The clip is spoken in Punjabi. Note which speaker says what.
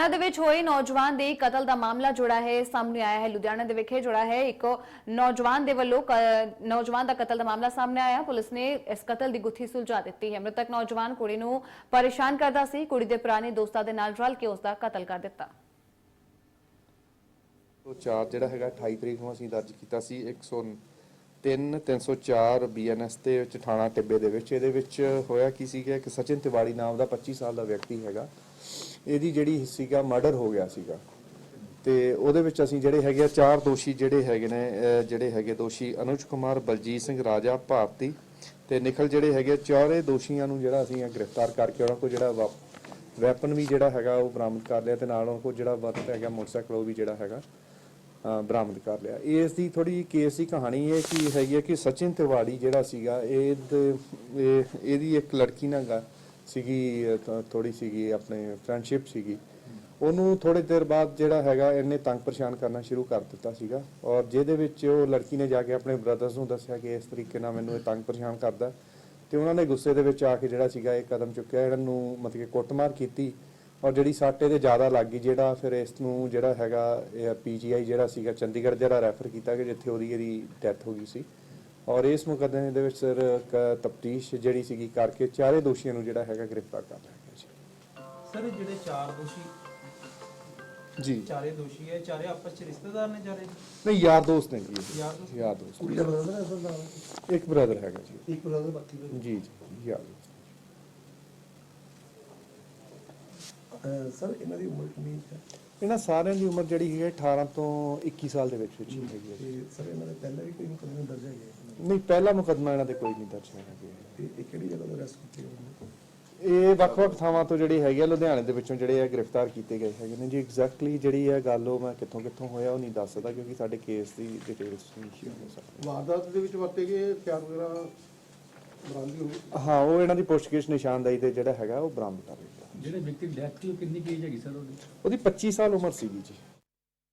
Speaker 1: ਲੁਧਿਆਣਾ ਦੇ ਵਿੱਚ ਹੋਏ ਨੌਜਵਾਨ ਦੇ ਕਤਲ ਦਾ ਮਾਮਲਾ ਜੁੜਾ ਹੈ, ਸਾਹਮਣੇ ਆਇਆ ਹੈ। ਲੁਧਿਆਣਾ ਦੇ ਵਿਖੇ ਜੁੜਾ ਹੈ ਇੱਕ ਨੌਜਵਾਨ ਦੇ ਵੱਲੋਂ ਕ- ਨੌਜਵਾਨ ਦਾ ਕਤਲ ਦਾ ਮਾਮਲਾ ਸਾਹਮਣੇ ਆਇਆ। ਪੁਲਿਸ ਨੇ ਇਸ ਕਤਲ ਦੀ ਗੁੱਥੀ ਸੁਲਝਾ ਦਿੱਤੀ ਹੈ। ਮ੍ਰਿਤਕ ਨੌਜਵਾਨ ਕੁੜੀ ਨੂੰ ਪਰੇਸ਼ਾਨ ਕਰਦਾ ਸੀ। ਕੁੜੀ ਦੇ ਪੁਰਾਣੇ ਦੋਸਤਾਂ ਦੇ ਨਾਲ ਰਲ ਕੇ ਉਸ ਦਾ ਕਤਲ ਕਰ ਦਿੱਤਾ।
Speaker 2: ਉਹ ਚਾਰ ਜਿਹੜਾ ਹੈਗਾ 28 ਤਰੀਕ ਨੂੰ ਅਸੀਂ ਦਰਜ ਕੀਤਾ ਸੀ। 103 304 ਬੀਐਨਐਸ ਦੇ ਵਿੱਚ, ਥਾਣਾ ਟਿੱਬੇ ਦੇ ਵਿੱਚ। ਇਹਦੇ ਵਿੱਚ ਹੋਇਆ ਕੀ ਸੀਗਾ ਕਿ ਸਚਿਨ ਤਿਵਾੜੀ ਨਾਮ ਦਾ 25 ਸਾਲ ਦਾ ਵਿਅਕਤੀ ਹੈਗਾ। ਇਹਦੀ ਜਿਹੜੀ ਸੀਗਾ ਮਰਡਰ ਹੋ ਗਿਆ ਸੀਗਾ। ਤੇ ਉਹਦੇ ਵਿੱਚ ਅਸੀਂ ਜਿਹੜੇ ਹੈਗੇ ਆ, ਚਾਰ ਦੋਸ਼ੀ ਜਿਹੜੇ ਹੈਗੇ ਨੇ ਜਿਹੜੇ ਹੈਗੇ ਦੋਸ਼ੀ ਅਨੁਜ ਕੁਮਾਰ, ਬਲਜੀਤ ਸਿੰਘ ਰਾਜਾ, ਭਾਰਤੀ ਤੇ ਨਿਖਲ ਜਿਹੜੇ ਹੈਗੇ ਚਾਰੇ ਦੋਸ਼ੀਆਂ ਨੂੰ ਜਿਹੜਾ ਅਸੀਂ ਗ੍ਰਿਫਤਾਰ ਕਰਕੇ ਉਹਨਾਂ ਕੋਲ ਜਿਹੜਾ ਵੈਪਨ ਵੀ ਜਿਹੜਾ ਹੈਗਾ ਉਹ ਬਰਾਮਦ ਕਰ ਲਿਆ ਤੇ ਨਾਲ ਉਹਨਾਂ ਕੋਲ ਜਿਹੜਾ ਵਰਤ ਹੈਗਾ, ਮੋਟਰਸਾਈਕਲ ਉਹ ਵੀ ਜਿਹੜਾ ਹੈਗਾ ਬਰਾਮਦ ਕਰ ਲਿਆ। ਇਸ ਦੀ ਥੋੜੀ ਕੇਸ ਦੀ ਕਹਾਣੀ ਇਹ ਕੀ ਹੈਗੀ ਹੈ ਕਿ ਸਚਿਨ ਤਿਵਾੜੀ ਜਿਹੜਾ ਸੀਗਾ, ਇਹ ਇਹ- ਇਹਦੀ ਇੱਕ ਲੜਕੀ ਨਾਲ ਗਾ- ਸੀਗੀ ਥੋੜੀ ਸੀਗੀ, ਆਪਣੇ ਫਰੈਂਡਸ਼ਿਪ ਸੀਗੀ। ਉਹਨੂੰ ਥੋੜੇ ਦੇਰ ਬਾਅਦ ਜਿਹੜਾ ਹੈਗਾ, ਇਹਨੇ ਤੰਗ ਪਰੇਸ਼ਾਨ ਕਰਨਾ ਸ਼ੁਰੂ ਕਰ ਦਿੱਤਾ ਸੀਗਾ। ਔਰ ਜਿਹਦੇ ਵਿੱਚ ਉਹ ਲੜਕੀ ਨੇ ਜਾ ਕੇ ਆਪਣੇ ਬ੍ਰਦਰਸ ਨੂੰ ਦੱਸਿਆ ਕਿ ਇਸ ਤਰੀਕੇ ਨਾਲ ਮੈਨੂੰ ਇਹ ਤੰਗ ਪਰੇਸ਼ਾਨ ਕਰਦਾ ਤੇ ਉਹਨਾਂ ਨੇ ਗੁੱਸੇ ਦੇ ਵਿੱਚ ਆ ਕੇ ਜਿਹੜਾ ਸੀਗਾ, ਇਹ ਕਦਮ ਚੁੱਕਿਆ। ਇਹਨਾਂ ਨੂੰ ਮਤਲਬ ਕਿ ਕੁੱਟਮਾਰ ਕੀਤੀ। ਔਰ ਜਿਹੜੀ ਸੱਟ ਇਹਦੇ ਜ਼ਿਆਦਾ ਲੱਗ ਗਈ, ਜਿਹੜਾ ਫਿਰ ਇਸ ਨੂੰ ਜਿਹੜਾ ਹੈਗਾ, ਇਹ ਪੀਜੀਆਈ ਜਿਹੜਾ ਸੀਗਾ, ਚੰਡੀਗੜ੍ਹ ਜਿਹੜਾ ਰੈਫਰ ਕੀਤਾ ਕਿ ਜਿੱਥੇ ਉਹਦੀ ਇਹਦੀ ਡੈਥ ਹੋ ਗਈ ਸੀ। ਔਰ ਇਸ ਮੁਕੱਦਮੇ ਦੇ ਵਿੱਚ ਸਰ ਤਫਤੀਸ਼ ਜਿਹੜੀ ਸੀਗੀ ਕਰਕੇ ਚਾਰੇ ਦੋਸ਼ੀਆਂ ਨੂੰ ਜਿਹੜਾ ਹੈਗਾ ਗ੍ਰਿਫਤਾਰ ਕਰ ਲਿਆ ਗਿਆ ਜੀ।
Speaker 3: ਸਰ ਇਹ ਜਿਹੜੇ ਚਾਰ ਦੋਸ਼ੀ
Speaker 2: ਜੀ।
Speaker 3: ਚਾਰੇ ਦੋਸ਼ੀ ਹੈ ਚਾਰੇ ਆਪਸ ਚ ਰਿਸ਼ਤੇਦਾਰ ਨੇ ਚਾਰੇ?
Speaker 2: ਨਹੀਂ ਯਾਰ ਦੋਸਤ ਨੇ ਜੀ।
Speaker 3: ਯਾਰ ਦੋਸਤ?
Speaker 2: ਯਾਰ ਦੋਸਤ।
Speaker 4: ਕੁੜੀ ਦਾ ਬ੍ਰਦਰ ਹੈ ਅਸਲ ਨਾਲ?
Speaker 2: ਇੱਕ ਬ੍ਰਦਰ ਹੈਗਾ ਜੀ।
Speaker 4: ਇੱਕ ਬ੍ਰਦਰ ਬਾਕੀ ਦੇ
Speaker 2: ਜੀ ਜੀ ਯਾਰ
Speaker 4: ਸਰ ਇਹਨਾਂ ਦੀ ਉਮਰ ਕਿੰਨੀ ਹੈ?
Speaker 2: ਇਹਨਾਂ ਸਾਰਿਆਂ ਦੀ ਉਮਰ ਜਿਹੜੀ ਹੈ 18 ਤੋਂ 21 ਸਾਲ ਦੇ ਵਿੱਚ ਵਿੱਚ ਹੀ ਹੈਗੀ ਹੈ
Speaker 4: ਸਰ ਇਹਨਾਂ ਦੇ ਪਹਿਲਾਂ ਵੀ ਕੋਈ ਮੁਕੱਦਮੇ ਦਰਜ ਹੈਗੇ
Speaker 2: ਨਹੀਂ ਪਹਿਲਾ ਮੁਕੱਦਮਾ ਇਹਨਾਂ ਦੇ ਕੋਈ ਨਹੀਂ ਦਰਜ ਹੈਗਾ ਜੀ।
Speaker 4: ਤੇ ਇਹ ਕਿਹੜੀ ਜਗ੍ਹਾ ਤੋਂ ਅਰੈਸਟ ਕੀਤੇ ਗਏ ਨੇ
Speaker 2: ਇਹ ਵੱਖ-ਵੱਖ ਥਾਵਾਂ ਤੋਂ ਜਿਹੜੇ ਹੈਗੇ ਆ ਲੁਧਿਆਣੇ ਦੇ ਵਿੱਚੋਂ ਜਿਹੜੇ ਆ ਗ੍ਰਿਫਤਾਰ ਕੀਤੇ ਗਏ ਹੈਗੇ ਨੇ ਜੀ। ਐਗਜ਼ੈਕਟਲੀ ਜਿਹੜੀ ਹੈ ਗੱਲ ਉਹ ਮੈਂ ਕਿੱਥੋਂ ਕਿੱਥੋਂ ਹੋਇਆ ਉਹ ਨਹੀਂ ਦੱਸ ਸਕਦਾ ਕਿਉਂਕਿ ਸਾਡੇ ਕੇਸ ਦੀ ਡਿਟੇਲਸ ਨਹੀਂ ਸ਼ੇਅਰ ਹੋ ਸਕਦੀ
Speaker 4: ਵਾਰਦਾਤ ਦੇ ਵਿੱਚ ਵਰਤੇ ਗਏ ਹਥਿਆਰ ਵਗੈਰਾ ਬਰਾਮਦ ਹੋਏ
Speaker 2: ਹਾਂ ਉਹ ਇਹਨਾਂ ਦੀ ਪੁੱਛਗਿੱਛ ਨਿਸ਼ਾਨਦਾਈ ਤੇ ਜਿਹੜਾ ਹੈਗਾ ਉਹ ਬਰਾਮਦ ਕਰ ਲਿਆ।
Speaker 5: ਜਿਹੜੇ ਵਿਅਕਤੀ ਦੀ ਡੈਥ ਹੋਈ ਉਹ ਕਿੰਨੀ ਕੀ ਹੈਗੀ ਸਰ ਉਹਦੀ?
Speaker 2: ਉਹਦੀ 25 ਸਾਲ ਉਮਰ ਸੀਗੀ ਜੀ।